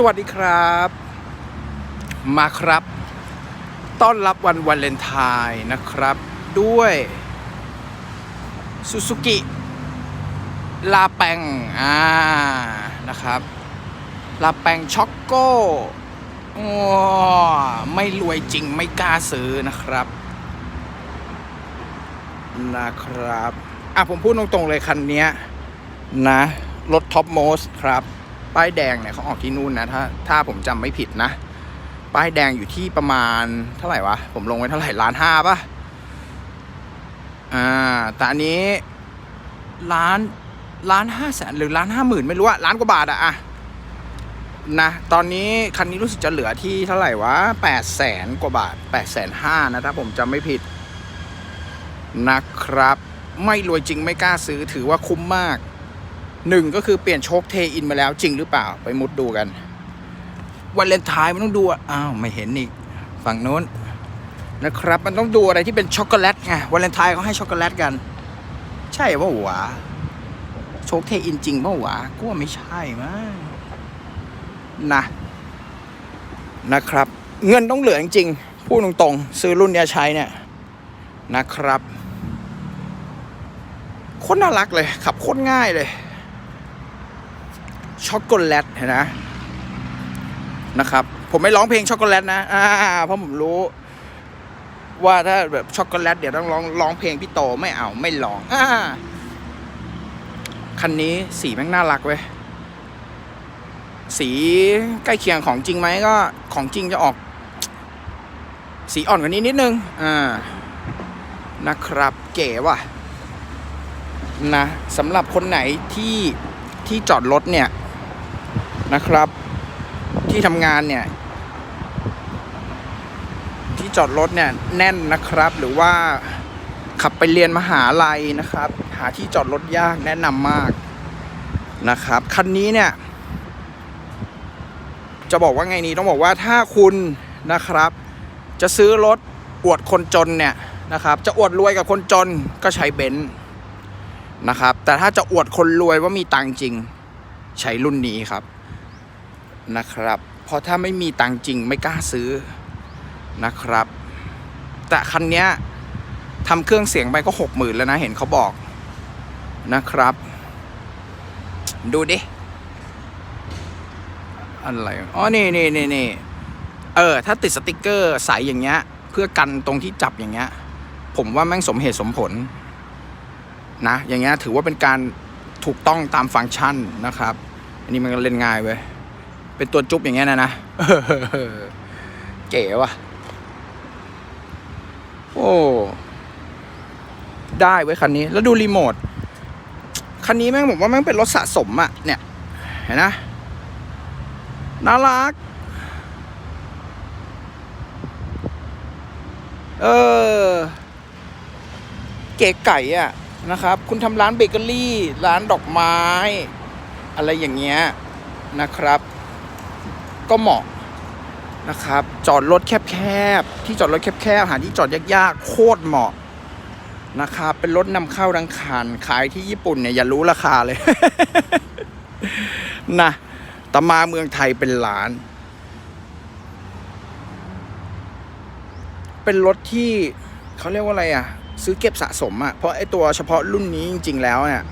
สวัสดีครับ มาครับ ต้อนรับวันวาเลนไทน์นะครับ ด้วยซูซูกิลาแปงอ่านะครับลาแปงช็อกโก้อ้อไม่รวยจริงไม่กล้าซื้อนะครับ นะครับ อะผมพูดตรงๆเลยคันนี้นะ รถท็อปโมสครับ ป้ายแดงเนี่ยเขาออกที่นู่นนะถ้าถ้าผมจำไม่ผิดนะ ป้ายแดงอยู่ที่ประมาณเท่าไหร่วะ ผมลงไว้เท่าไหร่ล้านห้าป่ะอ่าแต่อันนี้ล้านล้านห้าแสนหรือล้านห้าหมื่นไม่รู้อะล้านกว่าบาทอะอะนะตอนนี้คันนี้รู้สึกจะเหลือที่เท่าไหร่วะแปดแสนกว่าบาทแปดแสนห้านะถ้าผมจำไม่ผิดนะครับ ไม่รวยจริงไม่กล้าซื้อถือว่าคุ้มมาก หนึ่งก็คือเปลี่ยนโชคเทอินมาแล้วจริงหรือเปล่าไปมุดดูกัน วันเลนทน์มันต้องดูอะอ้าวไม่เห็นอีกฝั่งโน้นนะครับ มันต้องดูอะไรที่เป็นช็อกโกแลตไงวันเลนทน์เขาให้ช็อกโกแลตกัน ใช่ป่าวะโชคเทอินจริงป่าวะกูว่าไม่ใช่มั้งนะนะครับ เงินต้องเหลือจริงพูดตรงๆซื้อรุ่นเนี้ยใช้เนี่ยนะครับโคตรน่ารักเลยขับโคตรง่ายเลย ช็อกโกแลตเห็นนะนะครับ ผมไม่ร้องเพลงช็อกโกแลตนะอ่าเพราะผมรู้ ว่าถ้าแบบช็อกโกแลตเดี๋ยวต้องร้องร้องเพลงพี่โตไม่เอาไม่ร้องอ่าคันนี้สีแม่งน่ารักเว้ยสีใกล้เคียงของจริงไหมก็ของจริงจะออก สีอ่อนกว่านี้นิดนึงอ่านะครับ เก๋ว่ะนะสำหรับคนไหนที่ที่จอดรถเนี่ย นะครับ ที่ทำงานเนี่ย ที่จอดรถเนี่ยแน่นนะครับ หรือว่าขับไปเรียนมหาลัยนะครับ หาที่จอดรถยากแนะนำมากนะครับคันนี้เนี่ย จะบอกว่าไงนี้ต้องบอกว่าถ้าคุณนะครับ จะซื้อรถอวดคนจนเนี่ยนะครับ จะอวดรวยกับคนจนก็ใช้เบนซ์นะครับ แต่ถ้าจะอวดคนรวยว่ามีตังค์จริง ใช้รุ่นนี้ครับ นะครับ เพราะถ้าไม่มีตังจริงไม่กล้าซื้อนะครับ แต่คันนี้ทำเครื่องเสียงไปก็หกหมื่นแล้วนะเห็นเขาบอกนะครับ ดูดิ อะไรอ๋อนี่นี่นี่นี่เออ ถ้าติดสติกเกอร์ใสอย่างเงี้ย เพื่อกันตรงที่จับอย่างเงี้ย ผมว่าแม่งสมเหตุสมผล นะ อย่างเงี้ยถือว่าเป็นการถูกต้องตามฟังก์ชันนะครับ อันนี้มันก็เล่นง่ายเว้ย เป็นตัวจุ๊บอย่างเงี้ยนะนะเก๋ว่ะ โอ้ ได้เว้ยคันนี้ แล้วดูรีโมท คันนี้แม่งผมว่าแม่งเป็นรถสะสมอะเนี่ย เห็นนะ น่ารัก เออ เก๋ไก่อะนะครับ คุณทำร้านเบเกอรี่ ร้านดอกไม้ อะไรอย่างเงี้ยนะครับ ก็เหมาะนะครับ จอดรถแคบๆ ที่จอดรถแคบๆ หาที่จอดยากๆ โคตรเหมาะนะครับ เป็นรถนำเข้าดังคันขายที่ญี่ปุ่นเนี่ยอย่ารู้ราคาเลย นะต่มาเมืองไทยเป็นล้าน เป็นรถที่เขาเรียกว่าอะไรอะ ซื้อเก็บสะสมอะ่ะ เพราะไอตัวเฉพาะรุ่นนี้จริง ๆ แล้วเนี่ย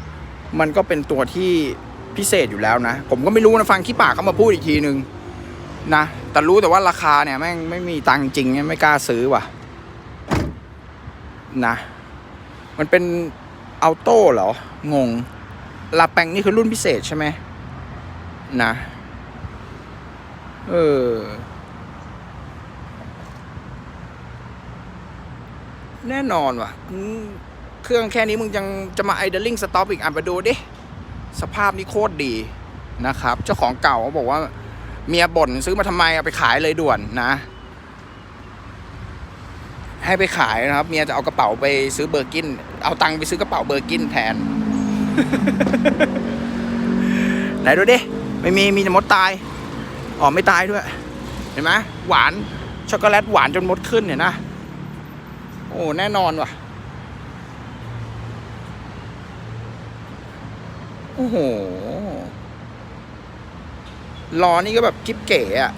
มันก็เป็นตัวที่พิเศษอยู่แล้วนะ ผมก็ไม่รู้นะ ฟังขี้ปากเขามาพูดอีกทีนึง นะ แต่รู้แต่ว่าราคาเนี่ยแม่งไม่มีตังค์จริงไม่กล้าซื้อว่ะ นะ มันเป็นอัลโต้เหรอ งง ลาแปงนี่คือรุ่นพิเศษใช่ไหมนะ เออ แน่นอนว่ะ เครื่องแค่นี้มึงยังจะมาไอเดลลิงสต็อปอีกอะไปดูดิ สภาพนี่โคตรดีนะครับ เจ้าของเก่าเขาบอกว่า เมียบ่นซื้อมาทำไมเอาไปขายเลยด่วนนะ ให้ไปขายนะครับ เมียจะเอากระเป๋าไปซื้อเบอร์กิน เอาตังค์ไปซื้อกระเป๋าเบอร์กินแทน ไหนดูดิ ไม่มีมีแต่มดตายอ๋อไม่ตายด้วย เห็นไหมหวานช็อกโกแลตหวานจนมดขึ้นเนี่ยนะ โอ้แน่นอนว่ะโอ้โห ล้อนี่ก็แบบกิ๊บเก๋อะ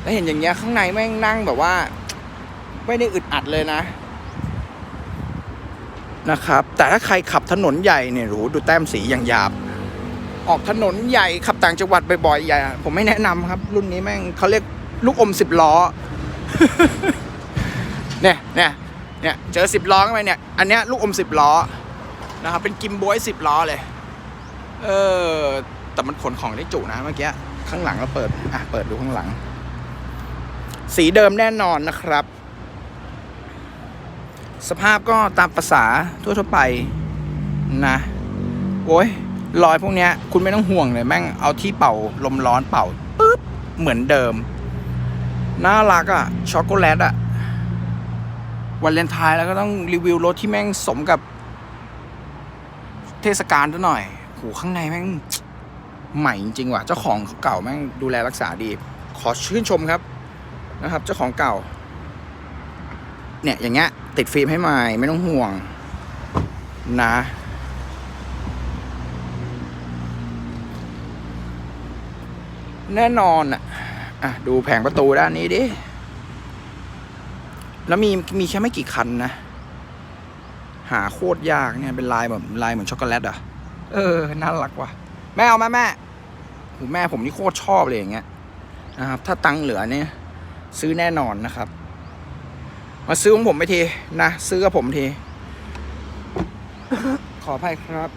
แล้วเห็นอย่างเงี้ยข้างในแม่งนั่งแบบว่า ไม่ได้อึดอัดเลยนะนะครับ แต่ถ้าใครขับถนนใหญ่เนี่ยโหดูแต้มสีอย่างหยาบ ออกถนนใหญ่ขับต่างจังหวัดบ่อยๆใหญ่ผมไม่แนะนำครับ รุ่นนี้แม่งเขาเรียกลูกอมสิบล้อ เนี่ยเนี่ยเนี่ยเจอสิบล้อเข้าไปเนี่ย อันเนี้ยลูกอมสิบล้อนะครับเป็นกิมบวยสิบล้อเลย เออ แต่มันขนของได้จุนะเมื่อกี้ข้างหลังเราเปิดอะเปิดดูข้างหลัง สีเดิมแน่นอนนะครับ สภาพก็ตามภาษาทั่วๆไปนะโอ้ยรอยพวกเนี้ย คุณไม่ต้องห่วงเลยแม่งเอาที่เป่าลมร้อนเป่าปุ๊บเหมือนเดิม น่ารักอะ่ะช็อกโกแลตอะ่ะวันเลนไทน์แล้วก็ต้องรีวิวรถที่แม่งสมกับเทศกาลซะหน่อยโหข้างในแม่ง ใหม่จริงๆว่ะ เจ้าของเก่าแม่งดูแลรักษาดี ขอชื่นชมครับนะครับ เจ้าของเก่า เนี่ยอย่างเงี้ยติดฟิล์มให้ใหม่ไม่ต้องห่วงนะ แน่นอนอะอะดูแผงประตูด้านนี้ดิ แล้วมีมีแค่ไม่กี่คันนะ หาโคตรยากเนี่ยเป็นลายแบบลายเหมือนช็อกโกแลตอะ เออ น่ารักว่ะ แม่เอาไหมแม่โหแม่ผมนี่โคตรชอบเลยอย่างเงี้ยนะครับ ถ้าตังค์เหลือเนี่ย ซื้อแน่นอนนะครับ มาซื้อของผมไปทีนะซื้อกับผมทีขออภัยครับ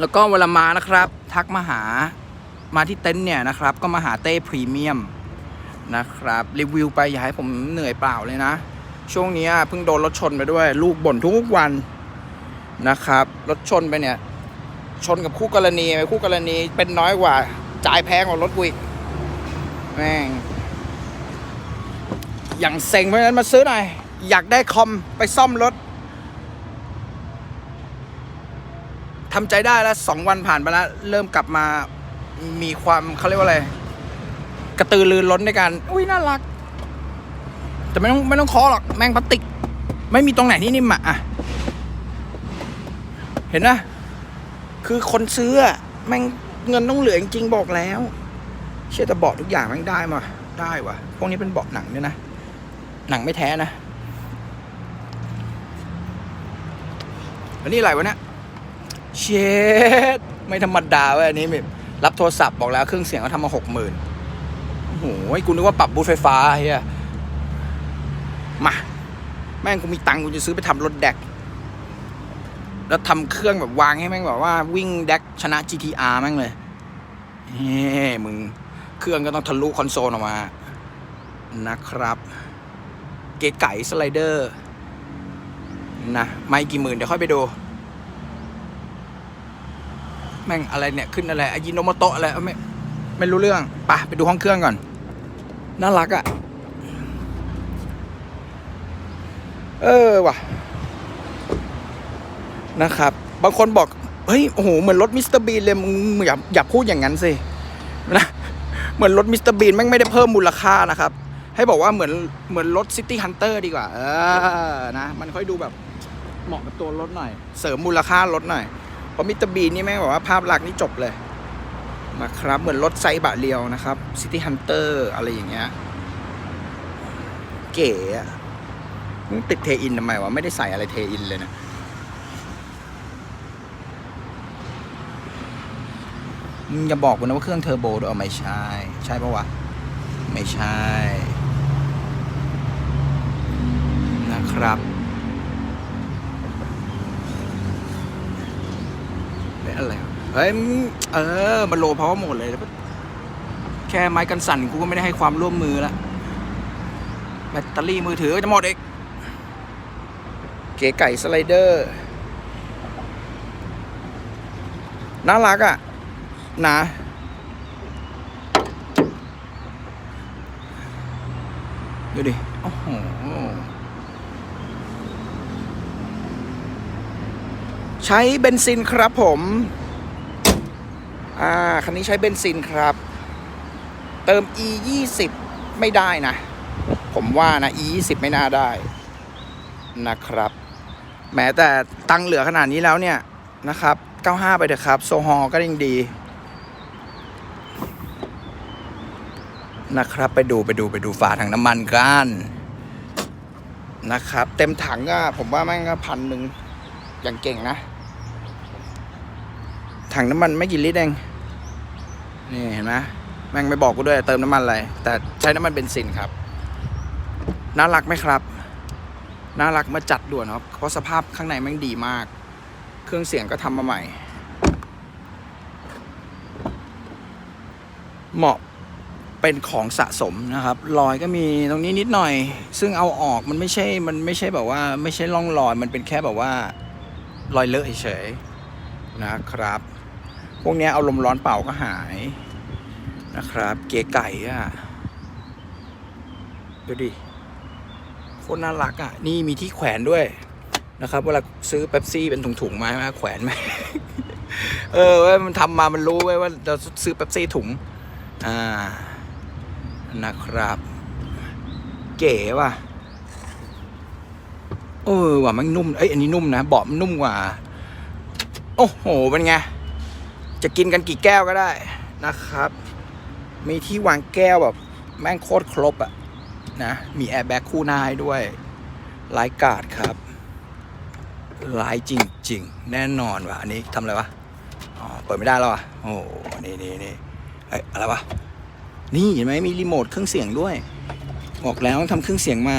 แล้วก็เวลามานะครับ ทักมาหามาที่เต็นท์เนี่ยนะครับ ก็มาหาเต้พรีเมียมนะครับ รีวิวไปอย่าให้ผมเหนื่อยเปล่าเลยนะ ช่วงนี้เพิ่งโดนรถชนไปด้วย ลูกบ่นทุกวันนะครับ รถชนไปเนี่ย ชนกับคู่กรณีไปคู่กรณีเป็นน้อยกว่า จ่ายแพงกว่ารถกูอีกแม่งอย่างเซ็งเพราะฉะนั้นมาซื้อหน่อย อยากได้คอมไปซ่อมรถทำใจได้แล้วสองวันผ่านไปแล้ว เริ่มกลับมามีความเขาเรียกว่าอะไร กระตือรือร้นในการอุ้ยน่ารัก แต่ไม่ต้องไม่ต้องคอหรอกแม่งพลาสติก ไม่มีตรงไหนที่นิ่มอะอะเห็นนะ คือคนซื้อแม่งเงินต้องเหลือจริงบอกแล้ว เชื่อแต่เบาะทุกอย่างแม่งได้มาได้วะพวกนี้เป็นเบาะหนังด้วยนะ หนังไม่แท้นะอันนี้อะไรวะเนี่ยเชดไม่ธรรมดาเว้ยอันนี้รับโทรศัพท์บอกแล้วเครื่องเสียงเขาทำมาหกหมื่นโอ้โหกูนึกว่าปรับบูทไฟฟ้าเฮียมา แม่งกูมีตังกูจะซื้อไปทำรถแดก แล้วทำเครื่องแบบวางให้แม่งแบบว่าวิ่งแดกชนะ GTR แม่งเลยเฮ้มึง เครื่องก็ต้องทะลุคอนโซลออกมา นะครับ เก๋ไก่สไลเดอร์ นะ ไม่กี่หมื่น เดี๋ยวค่อยไปดู แม่งอะไรเนี่ย ขึ้นอะไรอายิโนโมโตะอะไรไม่ไม่รู้เรื่องไปไปดูห้องเครื่องก่อน น่ารักอะ่ะ เออว่ะ นะครับ บางคนบอก เฮ้ย โอ้โห เหมือนรถมิสเตอร์บีนเลยมึงอย่าอย่าพูดอย่างนั้นสินะเหมือนรถมิสเตอร์บีนแม่งไม่ได้เพิ่มมูลค่านะครับ ให้บอกว่าเหมือนเหมือนรถซิตี้ฮันเตอร์ดีกว่า เออนะ มันค่อยดูแบบเหมาะกับตัวรถหน่อย เสริมมูลค่ารถหน่อยเพราะมิสเตอร์บีนนี่แม่งบอกว่าภาพลักษณ์นี่จบเลยนะครับ เหมือนรถไซบะเรียวนะครับซิตี้ฮันเตอร์อะไรอย่างเงี้ยเก๋อะมึงติดเทอินทำไมวะ ไม่ได้ใส่อะไรเทอินเลยนะ มึง อย่าบอกกูนะว่าเครื่องเทอร์โบด้วยเอาไม่ใช่ ใช่ปะวะ ไม่ใช่ นะครับเป็นอะไรเฮ้ยเออ มันโลเพราะหมดเลย แค่ไม้กันสั่นกูก็ไม่ได้ให้ความร่วมมือล้วแบตเตอรี่มือถือจะหมดอีกเก๋ไก่สไลเดอร์ น่ารักอะ นะ ดูดิ โอ้โห ใช้เบนซินครับผม อ่า คันนี้ใช้เบนซินครับ เติม e 20ไม่ได้นะ ผมว่านะ e 20ไม่น่าได้ นะครับ แม้แต่ตังเหลือขนาดนี้แล้วเนี่ยนะครับ 95 ไปเถอะครับ โซฮอก็ยังดี นะครับ ไปดูไปดูไปดูฝาถังน้ำมันกันนะครับ เต็มถังก็ผมว่าแม่งก็พันหนึ่งอย่างเก่งนะ ถังน้ำมันไม่กี่ลิตรเองนี่เห็นไหมแม่งไม่บอกกูด้วยเติมน้ำมันอะไร แต่ใช้น้ำมันเบนซินครับ น่ารักไหมครับ น่ารักมาจัดด่วนครับ เพราะสภาพข้างในแม่งดีมาก เครื่องเสียงก็ทำมาใหม่ เหมาะ เป็นของสะสมนะครับ รอยก็มีตรงนี้นิดหน่อย ซึ่งเอาออกมันไม่ใช่ มันไม่ใช่แบบว่าไม่ใช่ร่องรอย มันเป็นแค่แบบว่า รอยเลอะเฉยๆนะครับ พวกเนี้ยเอาลมร้อนเป่าก็หายนะครับ เก๋ไก่อะดูดิโคตรน่ารักอะนี่มีที่แขวนด้วยนะครับเวลาซื้อเป๊ปซี่เป็นถุงๆมาไหมแขวนไหมเออว้ยมันทำมามันรู้ไว้ว่าเราซื้อเป๊ปซี่ถุง อ่า นะครับ เก๋ว่ะเออว่ะมันนุ่มเอ้ยอันนี้นุ่มนะเบาะมันนุ่มกว่า โอ้โหเป็นไง จะกินกันกี่แก้วก็ได้นะครับ มีที่วางแก้วแบบ แม่งโคตรครบอะนะมีแอร์แบ็กคู่หน้าให้ด้วยไลท์กาดครับไลท์จริง ๆ แน่นอนว่ะอันนี้ทำอะไรวะอ๋อเปิดไม่ได้แล้วอะโอ้โหนี่นี่นี่เฮ้ยอะไรวะ นี่เห็นไหมมีรีโมทเครื่องเสียงด้วย บอกแล้วทำเครื่องเสียงมา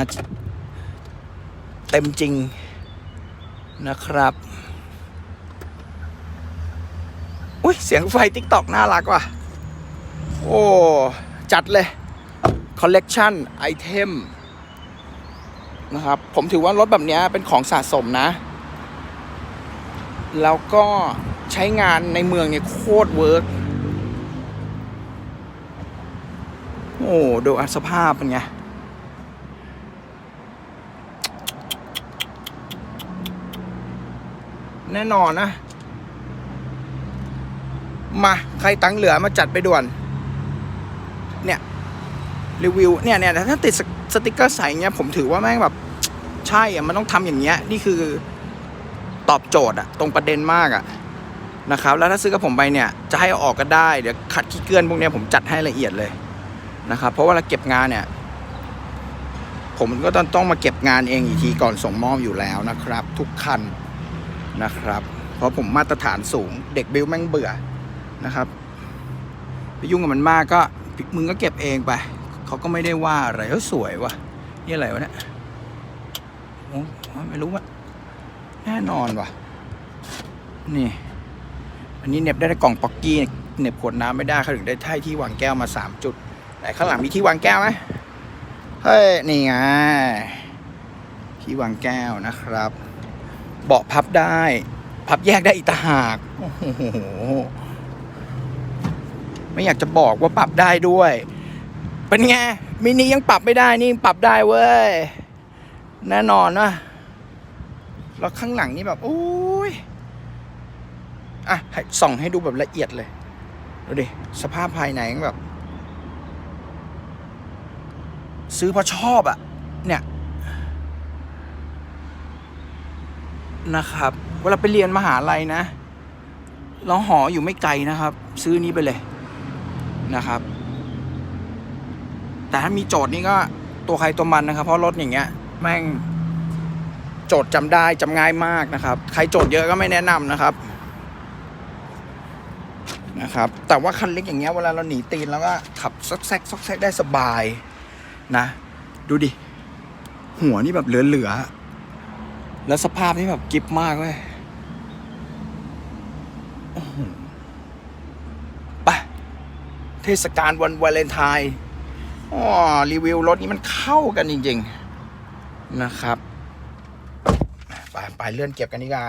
เต็มจริงนะครับ อุ้ยเสียงไฟติ๊กตอกน่ารักว่ะ โอ้ จัดเลยคอลเลกชันไอเทมนะครับ ผมถือว่ารถแบบนี้เป็นของสะสมนะ แล้วก็ใช้งานในเมืองเนี่ยโคตรเวิร์ก โอ้ดูอัสภาพเป็นไง แน่นอนนะ มา ใครตังเหลือมาจัดไปด่วน เนี่ย รีวิว เนี่ยเนี่ยถ้าติดสสติกเกอร์ใสเงี้ย ผมถือว่าแม่งแบบ ใช่อะมันต้องทำอย่างเงี้ย นี่คือตอบโจทย์อะตรงประเด็นมากอะนะครับ แล้วถ้าซื้อกับผมไปเนี่ย จะให้เอาออกก็ได้ เดี๋ยวขัดขี้เกื้อนพวกเนี้ยผมจัดให้ละเอียดเลย นะครับเพราะว่าเราเก็บงานเนี่ย ผมก็ต้องต้องมาเก็บงานเองอีกทีก่อนส่งมอบอยู่แล้วนะครับ ทุกคันนะครับ เพราะผมมาตรฐานสูง เด็กบิวแม่งเบื่อนะครับไปยุ่งกับมันมากก็มึงก็เก็บเองไปเขาก็ไม่ได้ว่าอะไรเฮ้ยสวยวะนี่อะไรวะเนี่ยโอ้ไม่รู้วะแน่นอนวะนี่ อันนี้เน็บได้ในกล่องป๊อกกี้เน็บขวดน้ำไม่ได้เขาถึงได้ให้ที่วางแก้วมาสามจุด ไหนข้างหลังมีที่วางแก้วไหมเฮ้ย นี่ไง ที่วางแก้วนะครับ เบาะพับได้ พับแยกได้อีกต่างหาก โอ้โห ไม่อยากจะบอกว่าปรับได้ด้วย เป็นไง มินิยังปรับไม่ได้ นี่ปรับได้เว้ย แน่นอนนะแล้วข้างหลังนี่แบบ โอ้ย อะส่องให้ดูแบบละเอียดเลย ดูดิ สภาพภายในแบบ ซื้อเพราะชอบอะเนี่ยนะครับ เวลาไปเรียนมหาลัยนะเราหออยู่ไม่ไกลนะครับ ซื้อนี้ไปเลยนะครับ แต่ถ้ามีโจทย์นี่ก็ตัวใครตัวมันนะครับ เพราะรถอย่างเงี้ย แม่งโจทย์จำได้จำง่ายมากนะครับ ใครโจทย์เยอะก็ไม่แนะนำนะครับนะครับ แต่ว่าคันเล็กอย่างเงี้ยเวลาเราหนีตีนแล้วก็ขับซอกแซกซอกแซกได้สบาย นะ ดูดิ หัวนี่แบบเหลือๆ แล้วสภาพนี่แบบกิฟมากเว้ยโอ้โหไปเทศกาลวันวาเลนไทน์อ๋อรีวิวรถนี้มันเข้ากันจริง ๆ นะครับ ไปไปเลื่อนเก็บกันดีกว่า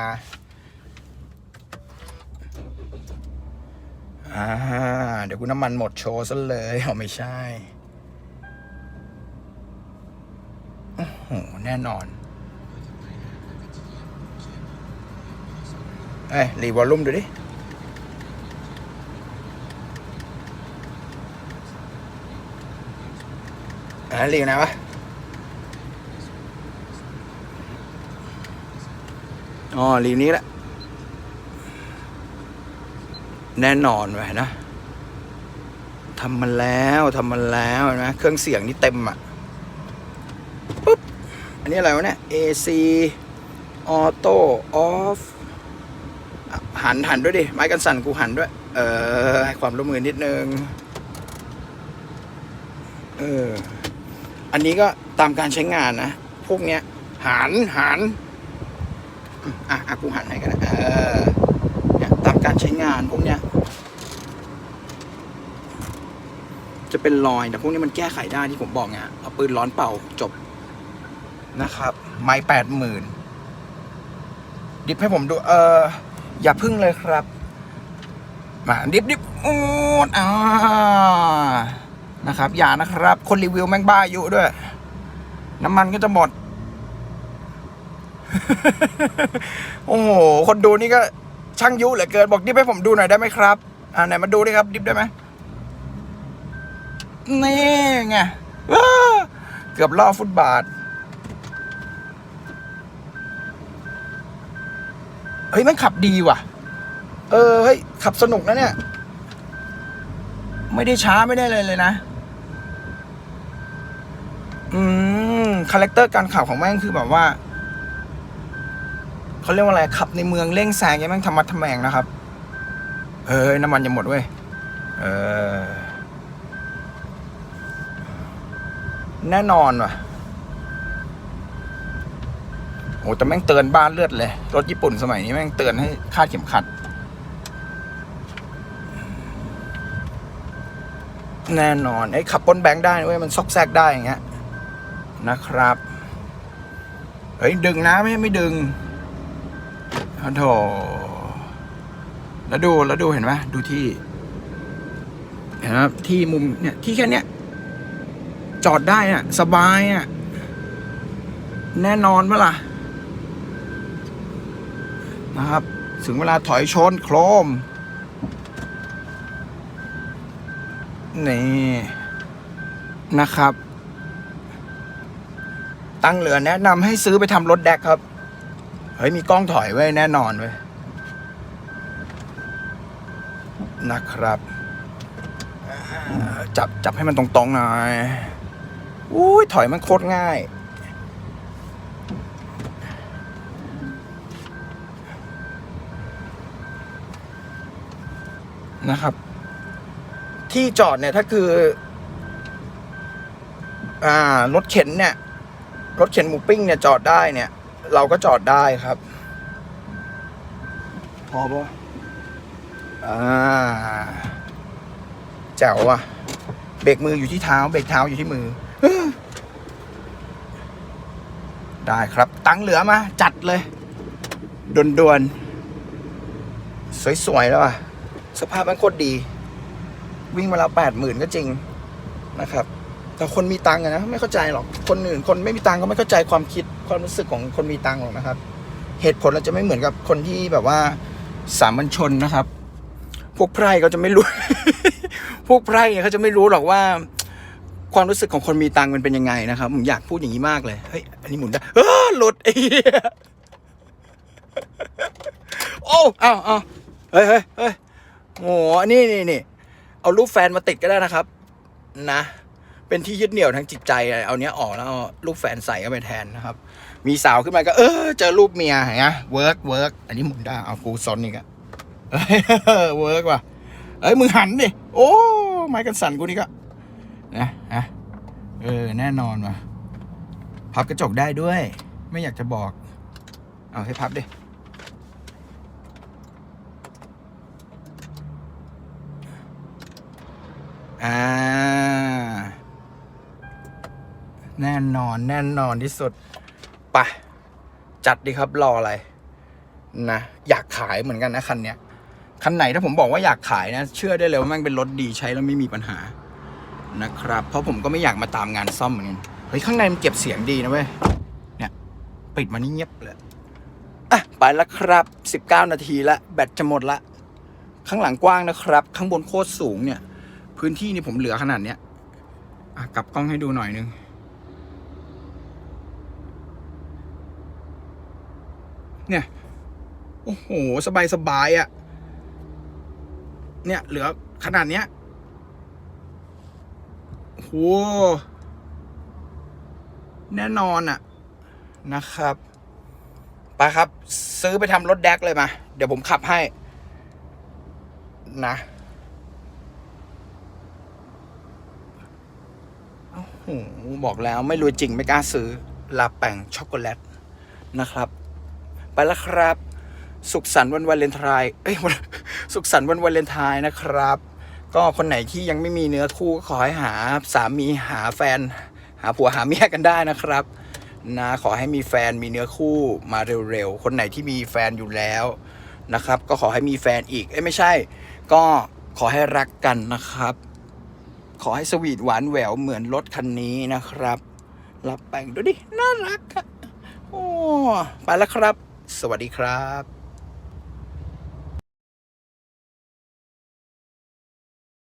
อ่าเดี๋ยวกูน้ำมันหมดโชว์ซะเลยเอาไม่ใช่ แน่นอน เอ้ยรีวอลลุ่มดูดิอ่ารีวไหนวะอ๋อรีวนี้แหละ แน่นอนไว้นะทำมาแล้วทำมาแล้วนะ เครื่องเสียงนี่เต็มอะปุ๊บ อันนี้อะไรวะเนี่ย AC Auto Off หันหันด้วยดิ ไม้กันสั่นกูหันด้วย เออ ให้ความร่วมมือนิดนึง เออ อันนี้ก็ตามการใช้งานนะ พวกเนี้ย หันหันอะอะกูหันให้กันนะเออเนี่ยตามการใช้งานพวกเนี้ย จะเป็นรอยแต่พวกนี้มันแก้ไขได้ที่ผมบอกไงเอาปืนร้อนเป่าจบ นะครับไม้แปดหมื่นดิบให้ผมดู เอออย่าพึ่งเลยครับ มาดิบดิบอูดอ่านะครับ อย่านะครับ คนรีวิวแม่งบ้าอายุด้วย น้ำมันก็จะหมด โอ้โห คนดูนี่ก็ช่างยุเหลือเกิน บอกดิบให้ผมดูหน่อยได้ไหมครับ อ่าไหนมาดูดิครับ ดิบได้ไหมนี่ไงเกือบล่อฟุตบาท เฮ้ยมันขับดีว่ะ เออเฮ้ยขับสนุกนะเนี่ย ไม่ได้ช้าไม่ได้เลยเลยนะ อืมคาแรคเตอร์การขับของแม่งคือแบบว่าเขาเรียกว่าอะไรขับในเมืองเร่งแซงยังแม่งธรรมัดทแมงนะครับ เอ้ยน้ำมันจะหมดเว้ยเออแน่นอนว่ะ โอ้แต่แม่งเตือนบ้านเลือดเลย รถญี่ปุ่นสมัยนี้แม่งเตือนให้คาดเข็มขัด แน่นอนไอ้ขับป้นแบงค์ได้เว้ยมันซอกแซกได้อย่างเงี้ยนะครับเฮ้ยดึงนะไม่ไม่ดึงโอ้โถแล้วดูแล้วดูเห็นไหมดูที่เห็นไหมที่มุมเนี่ยที่แค่เนี้ยจอดได้อะสบายอะแน่นอนเมื่อล่ะ นะครับ ถึงเวลาถอยชนโครม นี่ นะครับ ตั้งเหลือแนะนำให้ซื้อไปทำรถแดกครับ เฮ้ย มีกล้องถอยไว้แน่นอนเว้ยนะครับ จับจับให้มันตรงๆหน่อยอุ้ยถอยมันโคตรง่าย นะครับ ที่จอดเนี่ยถ้าคือ อ่ารถเข็นเนี่ย รถเข็นหมูปิ้งเนี่ยจอดได้เนี่ย เราก็จอดได้ครับ พอปะอ่าแจ๋วว่ะเบรกมืออยู่ที่เท้า เบรกเท้าอยู่ที่มือ ได้ครับ ตังเหลือมา จัดเลยด่วนๆสวยๆแล้วอะ สภาพมันโคตรดี วิ่งมาแล้วแปดหมื่นก็จริงนะครับ แต่คนมีตังค์อะนะไม่เข้าใจหรอกคนอื่นคนไม่มีตังค์ก็ไม่เข้าใจความคิดความรู้สึกของคนมีตังค์หรอกนะครับ เหตุผลเราจะไม่เหมือนกับคนที่แบบว่าสามัญชนนะครับ พวกไพร่เขาจะไม่รู้ พวกไพร่เนี่ยเขาจะไม่รู้หรอกว่า ความรู้สึกของคนมีตังค์มันเป็นยังไงนะครับผมอยากพูดอย่างนี้มากเลยเฮ้ยอันนี้หมุนได้เออหลุดไอ้เหี้ยโอ้เอ้าเอ้าเฮ้ยเฮ้ยเฮ้ย โอ้โหนี่นี่นี่เอารูปแฟนมาติดก็ได้นะครับ นะ เป็นที่ยึดเหนี่ยวทางจิตใจอะเอาเนี้ยออกแล้วเอารูปแฟนใส่เข้าไปแทนนะครับ มีสาวขึ้นมาก็ เออเจอรูปเมียเห็นไหมเวิร์กเวิร์กอันนี้หมุนได้เอากูซอนอีกอะเฮ้ยเวิร์กว่ะเอ้ยมึงหันดิโอ้ไม้กันสั่นกูนี่ก็นะฮะเออแน่นอนว่ะพับกระจกได้ด้วย ไม่อยากจะบอก เอาให้พับดิ อ่า แน่นอนแน่นอนที่สุดปะจัดดีครับรออะไร นะ อยากขายเหมือนกันนะคันเนี้ยคันไหนถ้าผมบอกว่าอยากขายนะ เชื่อได้เลยว่าแมันเป็นรถดีใช้แล้วไม่มีปัญหานะครับ เพราะผมก็ไม่อยากมาตามงานซ่อมเหมือนกันเฮ้ยข้างในมันเก็บเสียงดีนะเว้ยเนี่ย ปิดมานี่เงียบเลยอะไปแล้วครับ 19 นาทีละแบตจะหมดละ ข้างหลังกว้างนะครับ ข้างบนโคตรสูงเนี่ย พื้นที่นี่ผมเหลือขนาดเนี้ยกลับกล้องให้ดูหน่อยนึง เนี่ย โอ้โห สบายสบายอะ่ะ เนี่ย เหลือขนาดเนี้ยโหแน่นอนอะ นะครับไปครับ ซื้อไปทำรถแดกเลยมา เดี๋ยวผมขับให้ นะโอ้โห บอกแล้วไม่รวยจริงไม่กล้าซื้อ ลาแป่งช็อกโกแลตนะครับ ไปแล้วครับ สุขสันต์วันวาเลนไทน์เอ้ยสุขสันต์วันวาเลนไทน์นะครับ ก็คนไหนที่ยังไม่มีเนื้อคู่ก็ขอให้หาสามีหาแฟน หาผัวหาเมียกันได้นะครับนะขอให้มีแฟนมีเนื้อคู่มาเร็วๆ คนไหนที่มีแฟนอยู่แล้วนะครับ ก็ขอให้มีแฟนอีกเอ้ยไม่ใช่ ก็ขอให้รักกันนะครับ ขอให้สวีทหวานแหววเหมือนรถคันนี้นะครับ รับแป่งดูดิ น่ารักอะโอ้ ไปแล้วครับ สวัสดีครับ